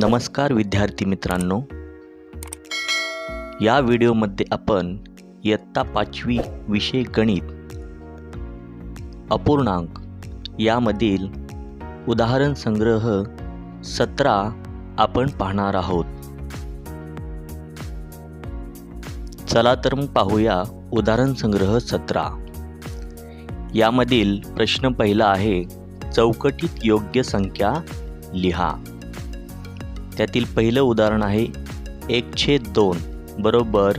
नमस्कार विद्यार्थी मित्रांनो. या व्हिडिओमध्ये आपण इयत्ता पाचवी विषय गणित अपूर्णांक यामधील उदाहरण संग्रह सतरा आपण पाहणार आहोत. चला तर मग पाहूया उदाहरण संग्रह सतरा. यामधील प्रश्न पहिला आहे चौकटीत योग्य संख्या लिहा. त्यातील पहिलं उदाहरण आहे एक छेद दोन बरोबर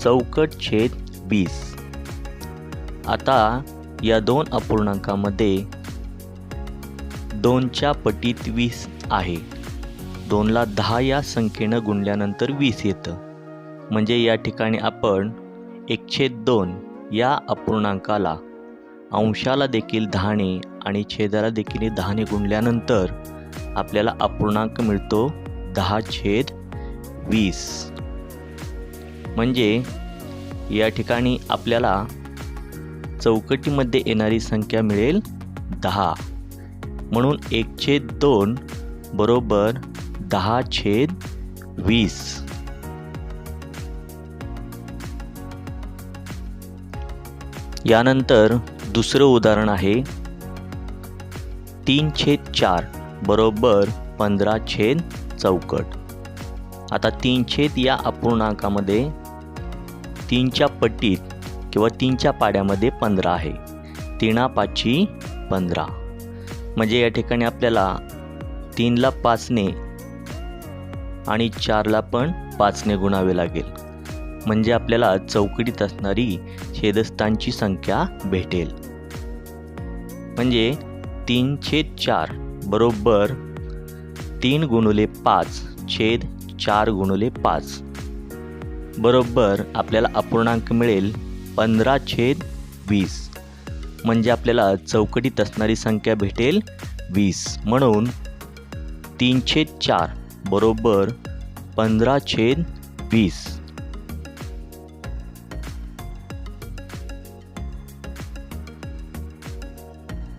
चौकट छेद वीस. आता या दोन अपूर्णांकामध्ये दोनच्या पटीत वीस आहे. दोनला दहा या संख्येनं गुणल्यानंतर वीस येतं. म्हणजे या ठिकाणी आपण एकशे दोन या अपूर्णांकाला अंशाला देखील दहाने आणि छेदाला देखील दहाने गुणल्यानंतर आपल्याला अपूर्णांक मिळतो दहा छेद वीस. म्हणजे या ठिकाणी आपल्याला चौकटीमध्ये येणारी संख्या मिळेल दहा. म्हणून एक छेद दोन बरोबर दहा छेद वीस. यानंतर दुसरं उदाहरण आहे. तीन छेद चार बरोबर पंधरा छेद चौकट. आता तीनशेत या अपूर्णांकामध्ये तीनच्या पट्टीत किंवा तीनच्या पाड्यामध्ये पंधरा आहे. तीना पाचची पंधरा. म्हणजे या ठिकाणी आपल्याला तीनला पाचने आणि चारला पण पाचने गुणावे लागेल. म्हणजे आपल्याला चौकटीत असणारी छेदस्थांची संख्या भेटेल. म्हणजे तीन छेद चार बरोबर तीन गुणुले पाच छेद चार गुणुले पाच. बरोबर आपल्याला अपूर्णांक मिळेल पंधरा छेद वीस. म्हणजे आपल्याला चौकटीत असणारी संख्या भेटेल वीस. म्हणून तीन छेद चार बरोबर पंधरा छेद वीस.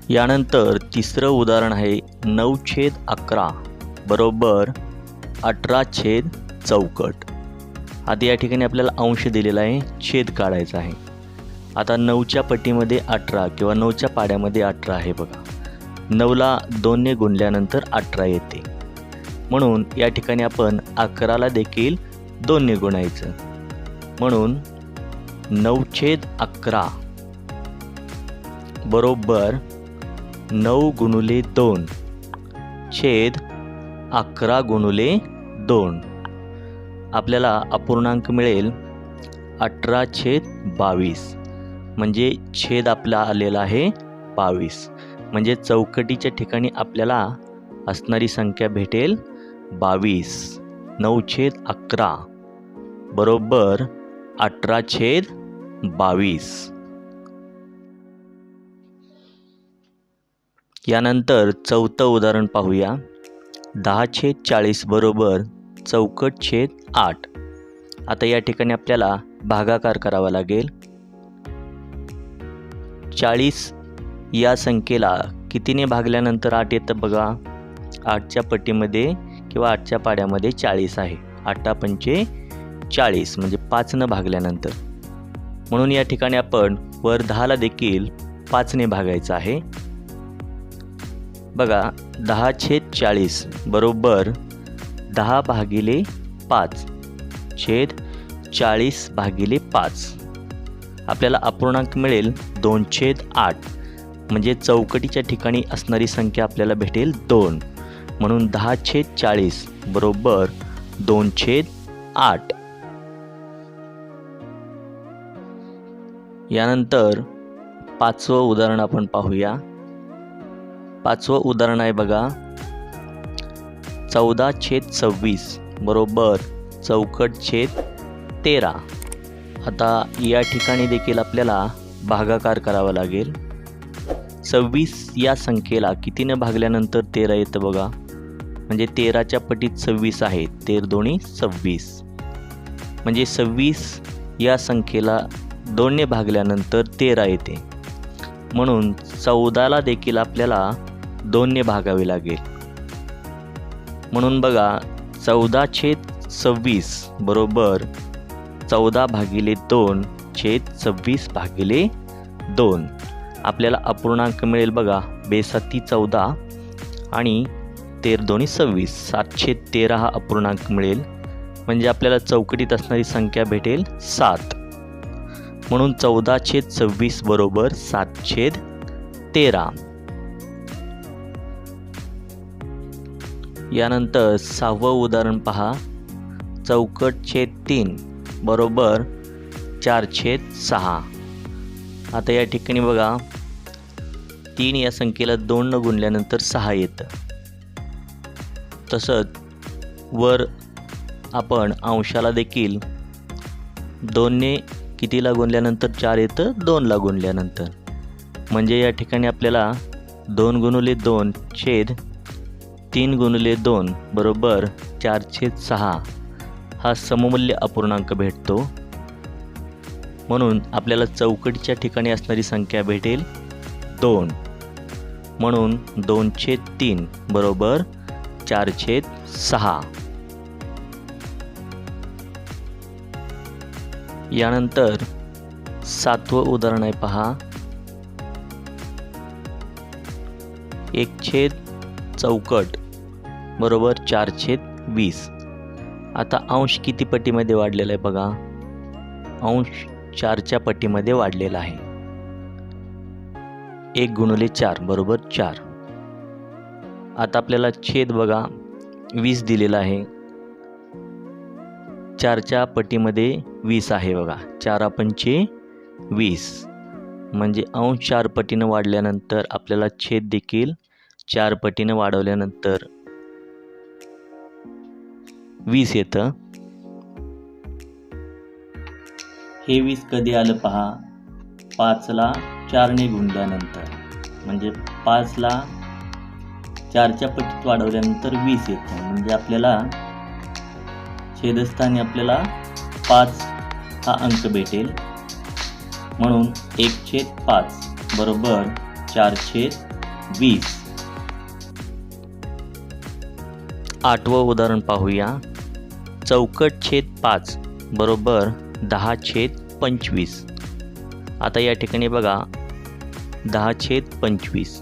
यानंतर तिसरं उदाहरण आहे नऊ छेद अकरा. बरोबर अठरा छेद चौकट. आता या ठिकाणी आपल्याला अंश दिलेला आहे छेद काढायचा आहे. आता नऊच्या पट्टीमध्ये अठरा किंवा नऊच्या पाड्यामध्ये अठरा आहे बघा. नऊला दोनने गुणल्यानंतर अठरा येते. म्हणून या ठिकाणी आपण अकराला देखील दोनने गुणायचं. म्हणून नऊ छेद अकरा बरोबर नऊ गुणुले दोन छेद अकरा गुणुले दोन. आपल्याला अपूर्णांक मिळेल अठरा छेद बावीस. म्हणजे छेद आपला आलेला आहे बावीस. म्हणजे चौकटीच्या ठिकाणी आपल्याला असणारी संख्या भेटेल बावीस. नऊ छेद अकरा. बरोबर अठरा छेद बावीस. यानंतर चौथं उदाहरण पाहूया. दहा छेद चाळीस बरोबर चौकट छेद आठ. आता या ठिकाणी आपल्याला भागाकार करावा लागेल. चाळीस या संख्येला कितीने भागल्यानंतर आठ येतं बघा? आठच्या पट्टीमध्ये किंवा आठच्या पाड्यामध्ये चाळीस आहे. आठा पंचे चाळीस म्हणजे पाचनं भागल्यानंतर. म्हणून या ठिकाणी आपण वर दहाला देखील पाचने भागायचं आहे. बघा दहा छेद चाळीस बरोबर दहा भागिले पाच. छेद चाळीस भागिले पाच. आपल्याला अपूर्णांक मिळेल दोन छेद आठ. म्हणजे चौकटीच्या ठिकाणी असणारी संख्या आपल्याला भेटेल दोन. म्हणून दहा छेद चाळीस बरोबर दोन छेद आठ. यानंतर पाचवं उदाहरण आपण पाहूया. पाचवं उदाहरण आहे बघा. चौदा छेद सव्वीस बरोबर चौकट छेद तेरा. आता या ठिकाणी देखील आपल्याला भागाकार करावा लागेल. सव्वीस या संख्येला कितीनं भागल्यानंतर तेरा येतं बघा. म्हणजे तेराच्या पटीत सव्वीस आहे तेर दोन्ही सव्वीस. म्हणजे सव्वीस या संख्येला दोनने भागल्यानंतर तेरा येते. म्हणून चौदाला देखील आपल्याला दोनने भागावे लागेल. म्हणून बघा चौदा छेद सव्वीस बरोबर चौदा भागिले दोन छेद सव्वीस भागिले दोन. आपल्याला अपूर्णांक मिळेल बघा बेसाती चौदा आणि तेर दोन्ही सव्वीस. सातशे तेरा हा अपूर्णांक मिळेल. म्हणजे आपल्याला चौकटीत असणारी संख्या भेटेल सात. म्हणून चौदा छेद सव्वीस बरोबर सात छेद तेरा. यानंतर सहावं उदाहरण पहा. चौकट छेद तीन बरोबर चार छेद सहा. आता या ठिकाणी बघा. तीन या संख्येला दोन न गुणल्यानंतर सहा येतं. तसंच वर आपण अंशाला देखील दोनने कितीला गुणल्यानंतर चार येतं? दोनला गुणल्यानंतर. म्हणजे या ठिकाणी आपल्याला दोन गुणुले दोन छेद तीन गुणले दोन बरोबर चार छेद सहा हा सममूल्य अपूर्णांक भेटतो. म्हणून आपल्याला चौकटीच्या ठिकाणी असणारी संख्या भेटेल दोन. म्हणून दोनशे तीन बरोबर चार छेद सहा. यानंतर सातवं उदाहरण आहे पहा. एक छेद चौकट बरोबर चार छेद वीस. आता अंश किती पट्टीमध्ये वाढलेला आहे बघा. अंश चारच्या पट्टीमध्ये वाढलेला आहे. एक गुणुले चार बरोबर चार. आता आपल्याला छेद बघा वीस दिलेला आहे. चारच्या पटीमध्ये वीस आहे बघा. चार पंचे वीस. म्हणजे अंश चार पटीनं वाढल्यानंतर आपल्याला छेद देखील चार पटीनं वाढवल्यानंतर वीस येतं. हे वीस कधी आलं पहा? पाचला चारने गुणल्यानंतर म्हणजे पाचला चारच्या पटीत वाढवल्यानंतर वीस येतं. म्हणजे आपल्याला छेदस्थानी आपल्याला पाच हा अंक भेटेल. म्हणून एक छेद पाच बरोबर चार छेद वीस. आठवं उदाहरण पाहूया. चौकट छेद पाच बरोबर दहा छेद पंचवीस. आता या ठिकाणी बघा दहा छेद पंचवीस.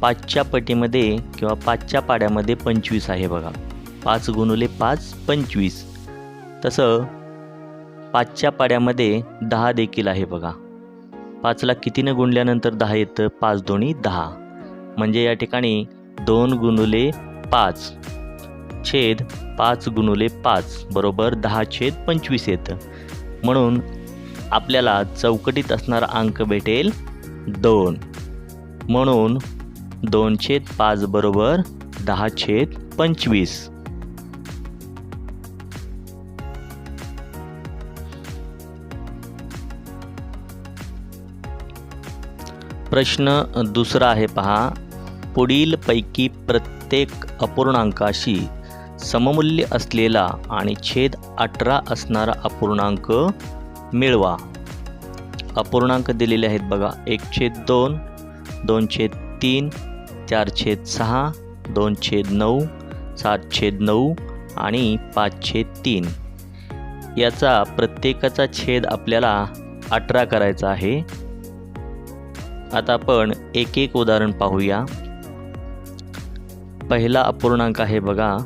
पाचच्या पटीमध्ये किंवा पाचच्या पाड्यामध्ये पंचवीस आहे बघा. पाच गुणुले पाच पंचवीस. तसं पाचच्या पाड्यामध्ये दहा देखील आहे बघा. पाचला कितीनं गुणल्यानंतर दहा येतं? पाच दोन्ही दहा. म्हणजे या ठिकाणी दोन गुणुले पाच. छेद पाच गुणुले पाच बरोबर दहा छेद पंचवीस येतं. म्हणून आपल्याला चौकटीत असणारा अंक भेटेल दोन. म्हणून दोन छेद पाच बरोबर दहा छेद पंचवीस. प्रश्न दुसरा आहे पहा. पुढीलपैकी प्रत्येक अपूर्णांकाशी सममूल्य असलेला आणि छेद अठरा असणारा अपूर्णांक मिळवा. अपूर्णांक दिलेले आहेत बघा. एक छेद दोन दोन छेद तीन चार छेद सहा दोन छेद नऊ सात छेद नऊ आणि पाच छेद तीन. याचा प्रत्येकाचा छेद आपल्याला अठरा करायचा आहे. आता आपण एक एक उदाहरण पाहूया. पहिला अपूर्णांक आहे बघा.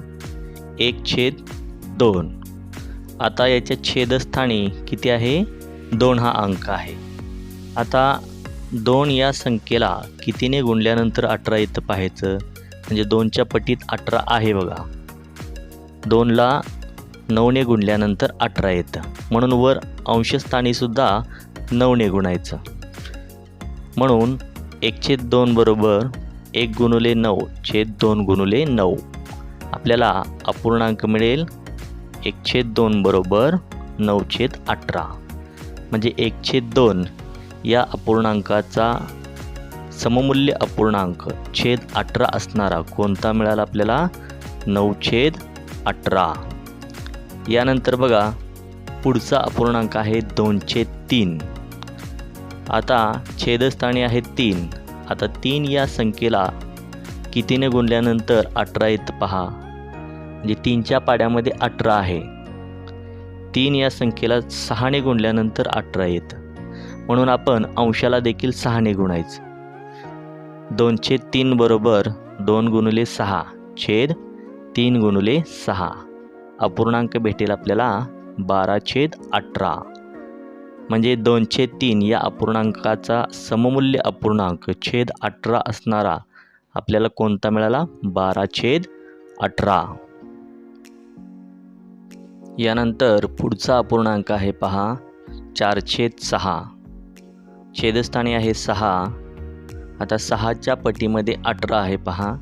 एक छेद दोन. आता याच्या छेदस्थानी किती आहे? दोन हा अंक आहे. आता दोन या संख्येला कितीने गुणल्यानंतर अठरा येतं पाहायचं? म्हणजे दोनच्या पटीत अठरा आहे बघा. दोनला नऊने गुणल्यानंतर अठरा येतं. म्हणून वर अंशस्थानीसुद्धा नऊने गुणायचं. म्हणून एक छेद दोन बरोबर एक गुणुले नऊ छेद दोन गुणुले नऊ. आपल्याला अपूर्णांक मिळेल. एक छेद दोन बरोबर नऊ छेद अठरा. म्हणजे एक छेद दोन या अपूर्णांकाचा सममूल्य अपूर्णांक छेद अठरा असणारा कोणता मिळाला आपल्याला? नऊ छेद अठरा. यानंतर बघा पुढचा अपूर्णांक आहे दोनशे तीन. आता छेदस्थानी आहे तीन. आता तीन या संख्येला कितीने गुणल्यानंतर अठरा येत पहा? म्हणजे तीनच्या पाड्यामध्ये अठरा आहे. तीन या संख्येला सहाने गुणल्यानंतर अठरा येतं. म्हणून आपण अंशाला देखील सहाने गुणायचं. दोनशे तीन बरोबर दोन गुणुले सहा छेद तीन गुणुले सहा. अपूर्णांक भेटेल आपल्याला बारा छेद अठरा. म्हणजे दोनशे तीन या अपूर्णांकाचा सममूल्य अपूर्णांक छेद अठरा असणारा आपल्याला कोणता मिळाला? बारा छेद अठरा. यानंतर पुढचा अपूर्णांक आहे पहा चार छेद सहा. छेदस्थानी आहे सहा. आता सहाच्या पटीमध्ये अठरा आहे पहा.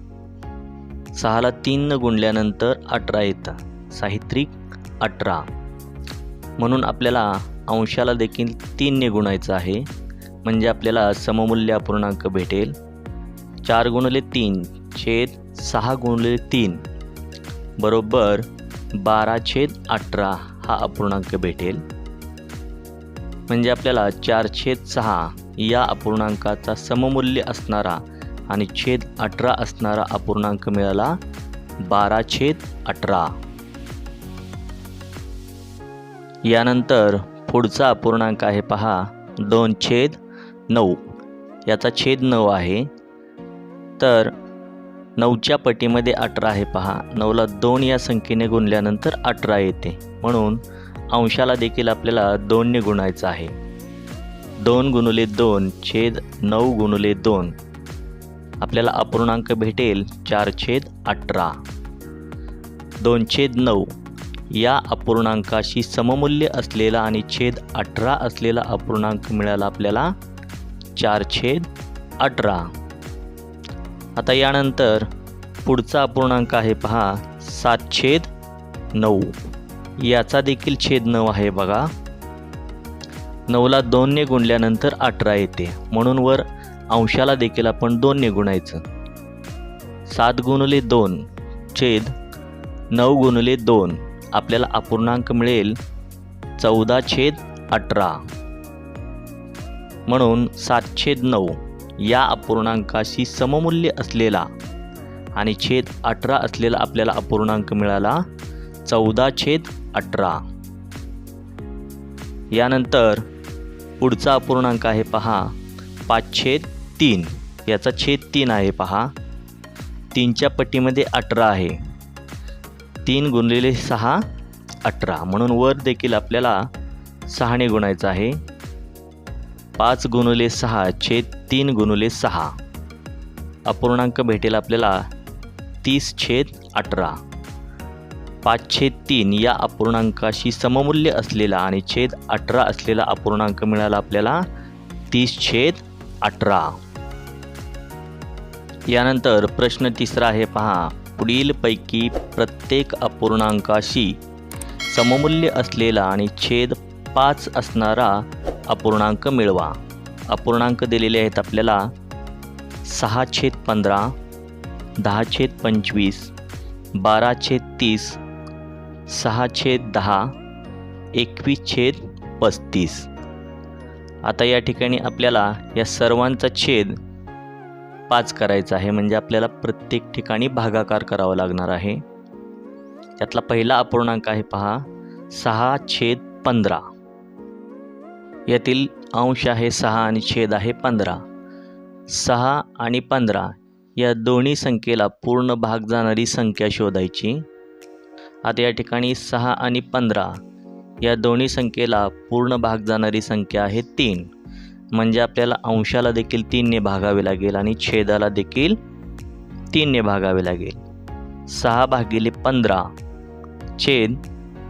सहाला तीननं गुणल्यानंतर अठरा येतं. साहित्रिक अठरा. म्हणून आपल्याला अंशाला देखील तीनने गुणायचं आहे. म्हणजे आपल्याला सममूल्य अपूर्णांक भेटेल. चार गुणले तीन छेद सहा गुणले तीन. बरोबर बारा छेद अठरा हा अपूर्णांक भेटेल. म्हणजे आपल्याला चार छेद सहा या अपूर्णांकाचा सममूल्य असणारा आणि छेद अठरा असणारा अपूर्णांक मिळाला बारा छेद अठरा. यानंतर पुढचा अपूर्णांक आहे पहा दोन छेद नऊ. याचा छेद नऊ आहे. तर नऊच्या पटीमध्ये अठरा आहे पहा. नऊला दोन या संख्येने गुणल्यानंतर अठरा येते. म्हणून अंशाला देखील आपल्याला दोनने गुणायचं आहे. दोन गुणुले दोन छेद नऊ गुणुले दोन. आपल्याला अपूर्णांक भेटेल चार छेद अठरा. दोन छेद नऊ या अपूर्णांकाशी सममूल्य असलेला आणि छेद अठरा असलेला अपूर्णांक मिळाला आपल्याला चार छेद अठरा. आता यानंतर पुढचा अपूर्णांक आहे पहा सात छेद नऊ. याचा देखील छेद नऊ आहे बघा. नऊला दोनने गुणल्यानंतर अठरा येते. म्हणून वर अंशाला देखील आपण दोनने गुणायचं सात गुणले दोन छेद नऊ गुणले दोन. आपल्याला अपूर्णांक मिळेल चौदा छेद अठरा. म्हणून सात छेद नऊ. या अपूर्णांकाशी सममूल्य असलेला आणि छेद अठरा असलेला आपल्याला अपूर्णांक मिळाला चौदा छेद अठरा. यानंतर पुढचा अपूर्णांक आहे पहा पाच छेद तीन. याचा छेद तीन आहे पहा. तीनच्या पट्टीमध्ये अठरा आहे. तीन गुणलेले सहा अठरा. म्हणून वर देखील आपल्याला सहाने गुणायचं आहे. पाच गुणुले सहा छेद तीन गुणुले सहा. अपूर्णांक भेटेल आपल्याला तीस छेद अठरा. पाच छेद तीन या अपूर्णांकाशी सममूल्य असलेला आणि छेद अठरा असलेला अपूर्णांक मिळाला आपल्याला तीस छेद अठरा. यानंतर प्रश्न तिसरा आहे पहा. पुढीलपैकी प्रत्येक अपूर्णांकाशी सममूल्य असलेला आणि छेद पाच असणारा अपूर्णांक मिळवा. अपूर्णांक दिलेले आहेत आपल्याला सहा छेद पंधरा दहा छेद पंचवीस बारा छेद तीस सहा छेद दहा एकवीस छेद पस्तीस. आता या ठिकाणी आपल्याला या सर्वांचा छेद पाच करायचा आहे. म्हणजे आपल्याला प्रत्येक ठिकाणी भागाकार करावा लागणार आहे. त्यातला पहिला अपूर्णांक आहे पहा सहा छेद पंधरा. यातील अंश आहे सहा आणि छेद आहे पंधरा. सहा आणि पंधरा या दोन्ही संख्येला पूर्ण भाग जाणारी संख्या शोधायची. आता या ठिकाणी सहा आणि पंधरा या दोन्ही संख्येला पूर्ण भाग जाणारी संख्या आहे तीन. म्हणजे आपल्याला अंशाला देखील तीनने भागावे लागेल आणि छेदाला देखील तीनने भागावे लागेल. सहा भागिले पंधरा छेद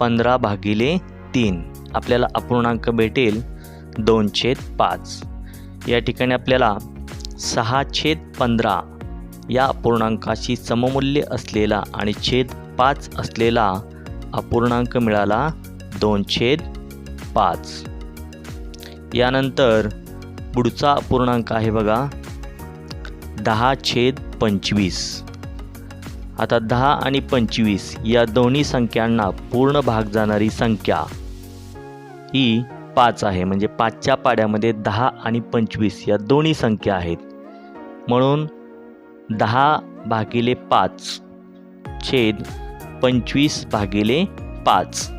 पंधरा भागिले तीन. आपल्याला अपूर्णांक भेटेल. दोन छेद पाच. या ठिकाणी आपल्याला सहा छेद पंधरा या अपूर्णांकाशी सममूल्य असलेला आणि छेद पाच असलेला अपूर्णांक मिळाला दोन छेद पाच. यानंतर पुढचा अपूर्णांक आहे बघा दहा छेद पंचवीस. आता दहा आणि पंचवीस या दोन्ही संख्यांना पूर्ण भाग जाणारी संख्या ही पाच आहे. म्हणजे पाचच्या पाड्यामध्ये दहा आणि पंचवीस या दोन्ही संख्या आहेत. म्हणून दहा भागिले पाच छेद पंचवीस भागिले पाच.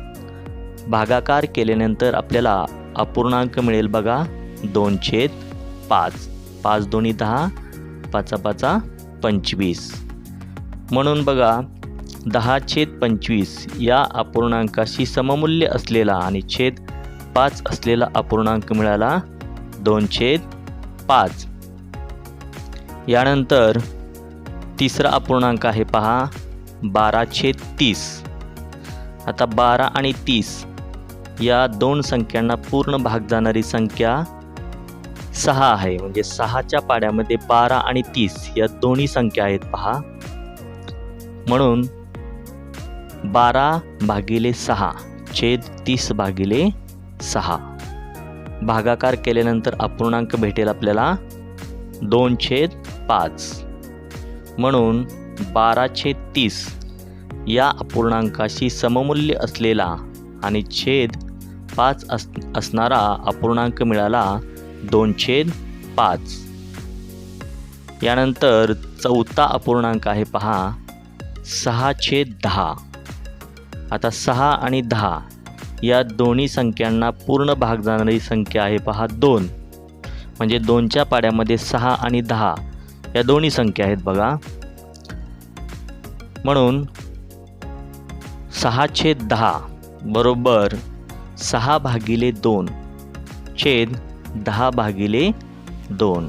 भागाकार केल्यानंतर आपल्याला अपूर्णांक मिळेल बघा. दोन छेद पाच. पाच दोन्ही दहा पाचा पाचा पंचवीस. म्हणून बघा दहा छेद पंचवीस या अपूर्णांकाशी सममूल्य असलेला आणि छेद पाच असलेला अपूर्णांक मिळाला दोन छेद पाच. यानंतर तिसरा अपूर्णांक आहे पहा बारा छेद तीस. आता बारा आणि तीस या दोन संख्यांना पूर्ण भाग जाणारी संख्या सहा आहे. म्हणजे सहाच्या पाड्यामध्ये बारा आणि तीस या दोन्ही संख्या आहेत पहा. म्हणून बारा भागिले सहा छेद तीस भागिले सहा. भागाकार केल्यानंतर अपूर्णांक भेटेल आपल्याला दोन छेद पाच. म्हणून बारा छेद तीस या अपूर्णांकाशी सममूल्य असलेला आणि छेद पाच अस असणारा अपूर्णांक मिळाला दोन छेद पाच. यानंतर चौथा अपूर्णांक आहे पहा सहा छेद दहा. आता सहा आणि दहा या दोन्ही संख्यांना पूर्ण भाग जाणारी संख्या आहे पहा दोन. म्हणजे दोनच्या पाड्यामध्ये सहा आणि दहा. या दोन्ही संख्या आहेत बघा. म्हणून सहा छेद दहा बरोबर सहा भागिले दोन छेद दहा भागिले दोन.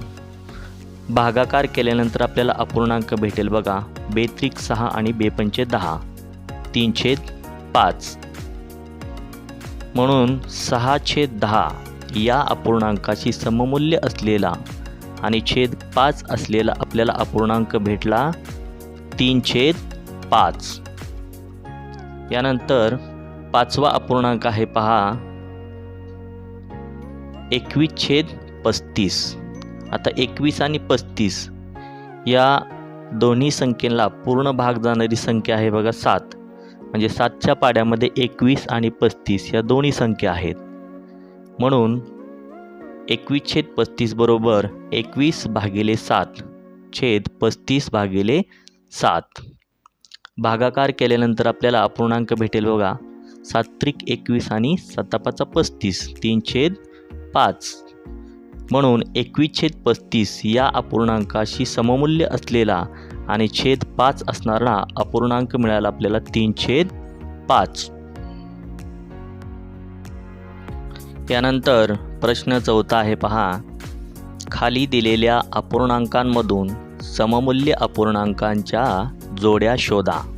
भागाकार केल्यानंतर आपल्याला अपूर्णांक भेटेल बघा. बेत्रिक सहा आणि बेपंचे दहा. तीन छेद पाच. म्हणून सहा छेद दहा या अपूर्णांकाशी सममूल्य असलेला आणि छेद पाच असलेला आपल्याला अपूर्णांक भेटला तीन छेद पाच. यानंतर पाचवा अपूर्णांक आहे पहा एकवीस छेद पस्तीस. आता एकवीस आणि पस्तीस या दोन्ही संख्येला पूर्ण भाग जाणारी संख्या आहे बघा सात. म्हणजे सातच्या पाड्यामध्ये एकवीस आणि पस्तीस या दोन्ही संख्या आहेत. म्हणून एकवीस छेद पस्तीस बरोबर एकवीस भागिले सात छेद पस्तीस भागिले सात. भागाकार केल्यानंतर आपल्याला अपूर्णांक भेटेल बघा. सात्रिक एकवीस आणि सत्तापाचा पस्तीस तीन छेद पाच. म्हणून एकवीस छेद पस्तीस या अपूर्णांकाशी सममूल्य असलेला आणि छेद पाच असणारा अपूर्णांक मिळाला आपल्याला तीन छेद पाच. त्यानंतर प्रश्न चौथा आहे पहा. खाली दिलेल्या अपूर्णांकांमधून सममूल्य अपूर्णांकांच्या जोड्या शोधा.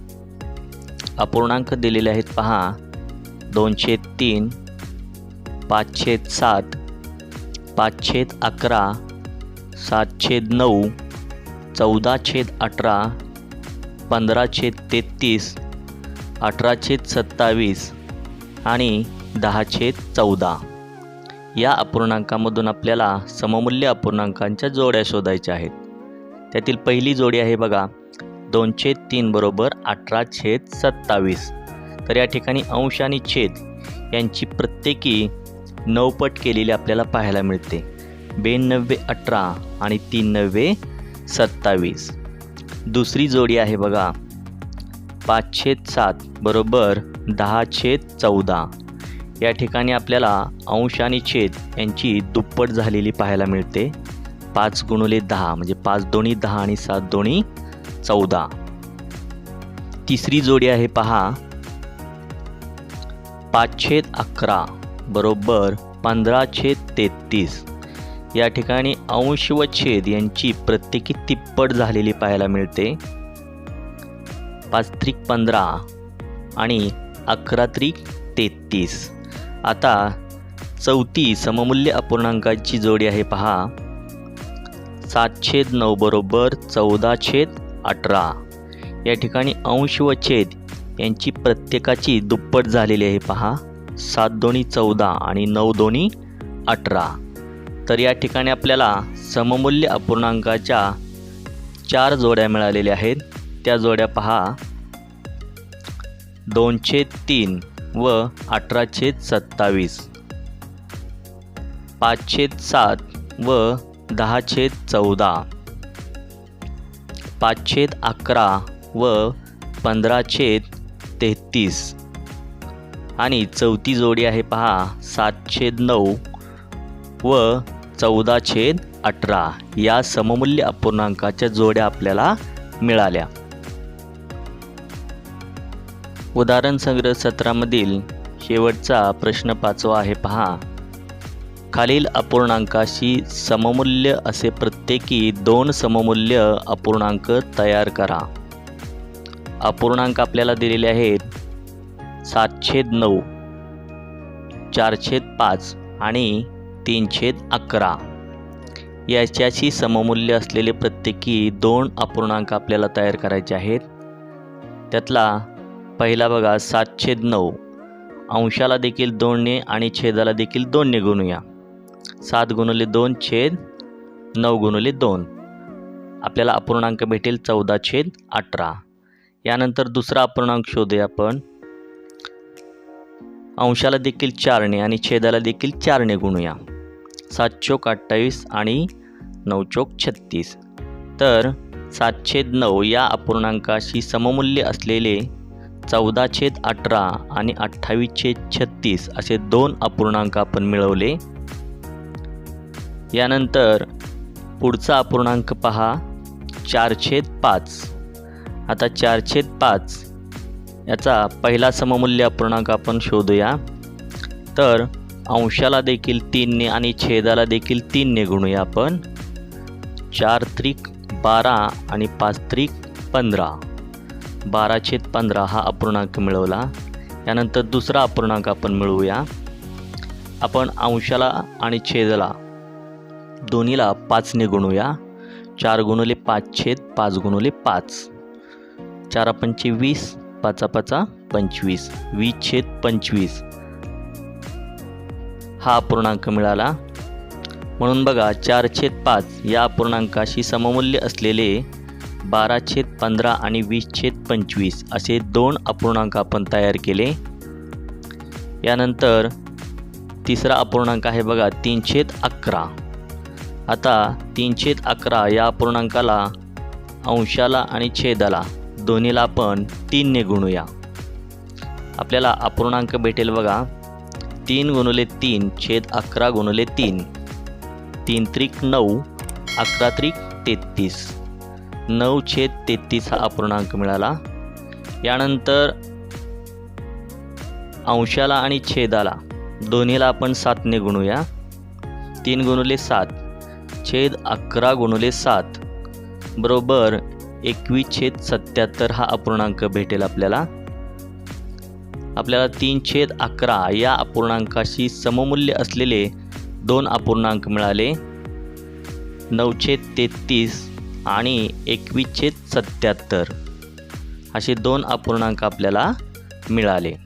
अपूर्णांक दिलेले आहेत पहा. दोनशे तीन पाचशे सात पाचशे अकरा सातशे नऊ चौदा छेद अठरा पंधरा छेद तेहतीस अठरा छेद सत्तावीस आणि दहा छेद चौदा. या अपूर्णांकामधून आपल्याला सममूल्य अपूर्णांकांच्या जोड्या शोधायच्या आहेत. त्यातील पहिली जोडी आहे बघा दोनशे तीन बरोबर अठरा छेद सत्तावीस. तर या ठिकाणी अंश आणि छेद यांची प्रत्येकी नऊपट केलेली आपल्याला पाहायला मिळते. बेनव्वे अठरा आणि तीन नव्वे सत्तावीस. दुसरी जोडी आहे बघा. पाच छेद सात बरोबर दहा छेद चौदा. या ठिकाणी आपल्याला अंश आणि छेद यांची दुप्पट झालेली पाहायला मिळते. पाच गुणुले दहा म्हणजे पाच दोन्ही दहा आणि सात दोन्ही चौदा. तिसरी जोडी आहे पहा. पाच छेद अकरा बरोबर पंधरा छेद तेहतीस. या ठिकाणी अंश व छेद यांची प्रत्येकी तिप्पट झालेली पाहायला मिळते. पाच त्रिक पंधरा आणि अकरा त्रिक तेहतीस. आता चौथी सममूल्य अपूर्णांकाची जोडी आहे पहा. सात छेद नऊ बरोबर चौदा छेद अठरा. या ठिकाणी अंश व छेद यांची प्रत्येकाची दुप्पट झालेली आहे पहा. सात दोन्ही चौदा आणि नऊ दोन्ही अठरा. तर या ठिकाणी आपल्याला सममूल्य अपूर्णांकाच्या चार जोड्या मिळालेल्या आहेत. त्या जोड्या पहा. दोनशे तीन व अठरा सत्तावीस. पाचशे सात व दहा छेद चौदा. पाचशे अकरा व पंधरा छेद तेहतीस. आणि चौथी जोडी आहे पहा सातशे नऊ व चौदा छेद अठरा या सममूल्य अपूर्णांकाच्या जोड्या आपल्याला मिळाल्या. उदाहरण संग्रह सत्रामधील शेवटचा प्रश्न पाचवा आहे पहा. खालील अपूर्णांकाशी सममूल्य असे प्रत्येकी दोन सममूल्य अपूर्णांक तयार करा. अपूर्णांक आपल्याला दिलेले आहेत सातशे नऊ चारशे पाच आणि तीन छेद अकरा. याच्याशी सममूल्य असलेले प्रत्येकी दोन अपूर्णांक आपल्याला तयार करायचे आहेत. त्यातला पहिला बघा सात छेद नऊ. अंशाला देखील दोनने आणि छेदाला देखील दोनने गुणूया. सात गुणुले दोन छेद नऊ गुणले दोन. आपल्याला अपूर्णांक भेटेल चौदा छेद अठरा. यानंतर दुसरा अपूर्णांक शोधूया आपण. अंशाला देखील चारने आणि छेदाला देखील चारने गुणूया. सात चोक अठ्ठावीस आणि नऊ चोक छत्तीस. तर सात छेद नऊ या अपूर्णांकाशी सममूल्य असलेले चौदा छेद अठरा आणि अठ्ठावीस छेद छत्तीस असे दोन अपूर्णांक आपण मिळवले. यानंतर पुढचा अपूर्णांक पहा. चार छेद पाच. आता चार छेद पाच याचा पहिला सममूल्य अपूर्णांक आपण शोधूया. तर अंशाला देखील तीनने आणि छेदाला देखील तीनने गुणूया आपण. चार त्रिक बारा आणि पाच त्रिक पंधरा. बारा छेद पंधरा हा अपूर्णांक मिळवला. यानंतर दुसरा अपूर्णांक आपण मिळवूया. आपण अंशाला आणि छेदाला दोन्हीला पाचने गुणूया. चार गुणुले पाच छेद पाच गुणुले पाच. चारा पंचे वीस पाचा पाचा पंचवीस. वीस छेद पंचवीस. हा अपूर्णांक मिळाला. म्हणून बघा चार छेद पाच या अपूर्णांकाशी सममूल्य असलेले बारा छेद पंधरा आणि वीस छेद पंचवीस असे दोन अपूर्णांक आपण तयार केले. यानंतर तिसरा अपूर्णांक आहे बघा तीन छेद अकरा. आता तीन छेद अकरा या अपूर्णांकाला अंशाला आणि छेदाला दोन्हीला आपण तीनने गुणूया. आपल्याला अपूर्णांक भेटेल बघा. तीन गुणुले तीन छेद अकरा गुणुले तीन. तीन त्रिक नऊ अकरा त्रिक तेहतीस. नऊ छेद तेहतीस हा अपूर्णांक मिळाला. यानंतर अंशाला आणि छेदाला दोन्हीला आपण सातने गुणूया. तीन गुणुले सात छेद अकरा गुणुले सात. बरोबर एकवीस छेद सत्याहत्तर हा अपूर्णांक भेटेल आपल्याला. आपल्याला तीन छेद अकरा या अपूर्णांकाशी सममूल्य असलेले दोन अपूर्णांक मिळाले. नऊ छेद तेहतीस आणि एकवीस छेद सत्याहत्तर. असे दोन अपूर्णांक आपल्याला मिळाले.